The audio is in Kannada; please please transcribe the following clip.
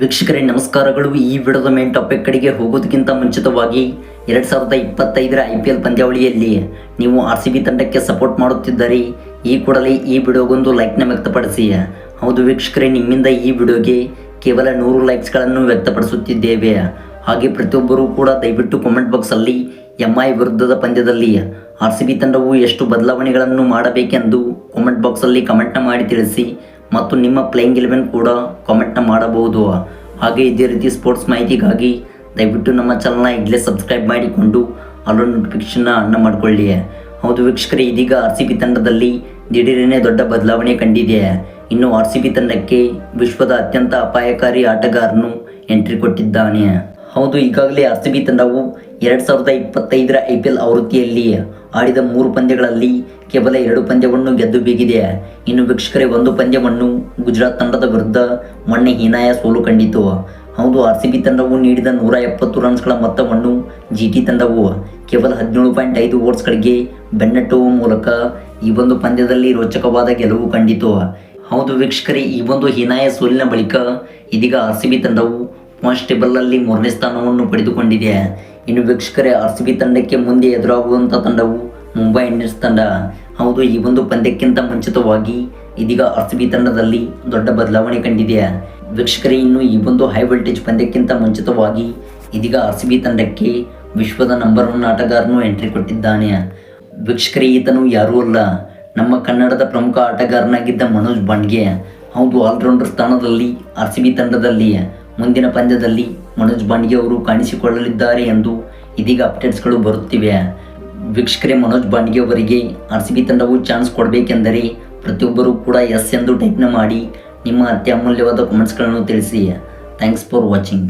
ವೀಕ್ಷಕರೇ, ನಮಸ್ಕಾರಗಳು. ಈ ವಿಡಿಯೋದ ಮೇನ್ ಟಾಪಿಕ್ ಕಡೆಗೆ ಹೋಗೋದಕ್ಕಿಂತ ಮುಂಚಿತವಾಗಿ ಎರಡು ಸಾವಿರದ ಇಪ್ಪತ್ತೈದರ ಐ ಪಿ ಎಲ್ ಪಂದ್ಯಾವಳಿಯಲ್ಲಿ ನೀವು ಆರ್ ಸಿ ಬಿ ತಂಡಕ್ಕೆ ಸಪೋರ್ಟ್ ಮಾಡುತ್ತಿದ್ದರೆ. ಈ ಕೂಡಲೇ ಈ ವಿಡಿಯೋಗೊಂದು ಲೈಕ್ನ ವ್ಯಕ್ತಪಡಿಸಿ. ಹೌದು ವೀಕ್ಷಕರೇ, ನಿಮ್ಮಿಂದ ಈ ವಿಡಿಯೋಗೆ ಕೇವಲ ನೂರು ಲೈಕ್ಸ್ಗಳನ್ನು ವ್ಯಕ್ತಪಡಿಸುತ್ತಿದ್ದೇವೆ. ಹಾಗೆ ಪ್ರತಿಯೊಬ್ಬರೂ ಕೂಡ ದಯವಿಟ್ಟು ಕಾಮೆಂಟ್ ಬಾಕ್ಸಲ್ಲಿ ಎಂ ಐ ವಿರುದ್ಧದ ಪಂದ್ಯದಲ್ಲಿ ಆರ್ ಸಿ ಬಿ ತಂಡವು ಎಷ್ಟು ಬದಲಾವಣೆಗಳನ್ನು ಮಾಡಬೇಕೆಂದು ಕಾಮೆಂಟ್ ಬಾಕ್ಸಲ್ಲಿ ಕಮೆಂಟ್ನ ಮಾಡಿ ತಿಳಿಸಿ. ಮತ್ತು ನಿಮ್ಮ ಪ್ಲೇಯಿಂಗ್ ಇಲೆವೆನ್ ಕೂಡ ಕಾಮೆಂಟ್ನ ಮಾಡಬಹುದು. ಹಾಗೆ ಇದೇ ರೀತಿ ಸ್ಪೋರ್ಟ್ಸ್ ಮಾಹಿತಿಗಾಗಿ ದಯವಿಟ್ಟು ನಮ್ಮ ಚಾನಲ್ನ ಈಗಲೇ ಸಬ್ಸ್ಕ್ರೈಬ್ ಮಾಡಿಕೊಂಡು ಅಲ್ಲೋ ನೋಟಿಫಿಕೇಶನ್ನ ಅನ್ನ ಮಾಡಿಕೊಳ್ಳಿ. ಹೌದು ವೀಕ್ಷಕರೇ, ಇದೀಗ ಆರ್ ಸಿ ಬಿ ತಂಡದಲ್ಲಿ ದಿಢೀರನೆ ದೊಡ್ಡ ಬದಲಾವಣೆ ಕಂಡಿದೆ. ಇನ್ನು ಆರ್ ಸಿ ಬಿ ತಂಡಕ್ಕೆ ವಿಶ್ವದ ಅತ್ಯಂತ ಅಪಾಯಕಾರಿ ಆಟಗಾರನು ಎಂಟ್ರಿ ಕೊಟ್ಟಿದ್ದಾನೆ. ಹೌದು, ಈಗಾಗಲೇ ಆರ್ ಸಿ ಬಿ ತಂಡವು ಎರಡು ಸಾವಿರದ ಇಪ್ಪತ್ತೈದರ ಐ ಪಿ ಎಲ್ ಆವೃತ್ತಿಯಲ್ಲಿ ಆಡಿದ ಮೂರು ಪಂದ್ಯಗಳಲ್ಲಿ ಕೇವಲ ಎರಡು ಪಂದ್ಯವನ್ನು ಗೆದ್ದು ಬೀಗಿದೆ. ಇನ್ನು ವೀಕ್ಷಕರೇ, ಒಂದು ಪಂದ್ಯವನ್ನು ಗುಜರಾತ್ ತಂಡದ ವಿರುದ್ಧ ಮೊನ್ನೆ ಹೀನಾಯ ಸೋಲು ಕಂಡಿತು. ಹೌದು, ಆರ್ ಸಿ ಬಿ ತಂಡವು ನೀಡಿದ ನೂರ ಎಪ್ಪತ್ತು ರನ್ಸ್ಗಳ ಮೊತ್ತವನ್ನು ಜಿ ಟಿ ತಂಡವು ಕೇವಲ ಹದಿನೇಳು ಪಾಯಿಂಟ್ ಐದು ಓವರ್ಸ್ಗಳಿಗೆ ಬೆನ್ನಟ್ಟುವ ಮೂಲಕ ಈ ಒಂದು ಪಂದ್ಯದಲ್ಲಿ ರೋಚಕವಾದ ಗೆಲುವು ಕಂಡಿತು. ಹೌದು ವೀಕ್ಷಕರೇ, ಈ ಒಂದು ಹೀನಾಯ ಸೋಲಿನ ಬಳಿಕ ಇದೀಗ ಆರ್ ಸಿ ಬಿ ತಂಡವು ಪಾಯಿಂಟ್ಸ್ ಟೇಬಲ್ನಲ್ಲಿ ಮೂರನೇ ಸ್ಥಾನವನ್ನು ಪಡೆದುಕೊಂಡಿದೆ. ಇನ್ನು ವೀಕ್ಷಕರೇ ಆರ್ ಸಿ ಬಿ ತಂಡಕ್ಕೆ ಮುಂದೆ ಎದುರಾಗುವಂಥ ತಂಡವು ಮುಂಬೈ ಇಂಡಿಯನ್ಸ್ ತಂಡ. ಹೌದು, ಈ ಒಂದು ಪಂದ್ಯಕ್ಕಿಂತ ಮುಂಚಿತವಾಗಿ ಇದೀಗ ಆರ್ ಸಿ ಬಿ ತಂಡದಲ್ಲಿ ದೊಡ್ಡ ಬದಲಾವಣೆ ಕಂಡಿದೆ. ವೀಕ್ಷಕರೇ ಇನ್ನು ಈ ಒಂದು ಹೈ ವೋಲ್ಟೇಜ್ ಪಂದ್ಯಕ್ಕಿಂತ ಮುಂಚಿತವಾಗಿ ಇದೀಗ ಆರ್ ಸಿ ಬಿ ತಂಡಕ್ಕೆ ವಿಶ್ವದ ನಂಬರ್ ಒನ್ ಆಟಗಾರನು ಎಂಟ್ರಿ ಕೊಟ್ಟಿದ್ದಾನೆ. ವೀಕ್ಷಕರೇ ಈತನು ಯಾರೂ ಅಲ್ಲ. ನಮ್ಮ ಕನ್ನಡದ ಪ್ರಮುಖ ಆಟಗಾರನಾಗಿದ್ದ ಮನೋಜ್ ಬಾಂಡ್ಗೆ. ಹೌದು ಆಲ್ರೌಂಡರ್ ಸ್ಥಾನದಲ್ಲಿ ಆರ್ ಸಿ ಬಿ ತಂಡದಲ್ಲಿ ಮುಂದಿನ ಪಂದ್ಯದಲ್ಲಿ ಮನೋಜ್ ಬಾಂಡ್ಗೆ ಅವರು ಕಾಣಿಸಿಕೊಳ್ಳಲಿದ್ದಾರೆ ಎಂದು ಇದೀಗ ಅಪ್ಡೇಟ್ಸ್ಗಳು ಬರುತ್ತಿವೆ. ವೀಕ್ಷಕರೇ, ಮನೋಜ್ ಬಾಂಡ್ಗೆ ಅವರಿಗೆ ಆರ್ ಸಿ ಬಿ ತಂಡವು ಚಾನ್ಸ್ ಕೊಡಬೇಕೆಂದರೆ ಪ್ರತಿಯೊಬ್ಬರೂ ಕೂಡ ಎಸ್ ಎಂದು ಟೈಪ್ನ ಮಾಡಿ ನಿಮ್ಮ ಅತ್ಯಮೂಲ್ಯವಾದ ಕಮೆಂಟ್ಸ್ಗಳನ್ನು ತಿಳಿಸಿ. Thanks for watching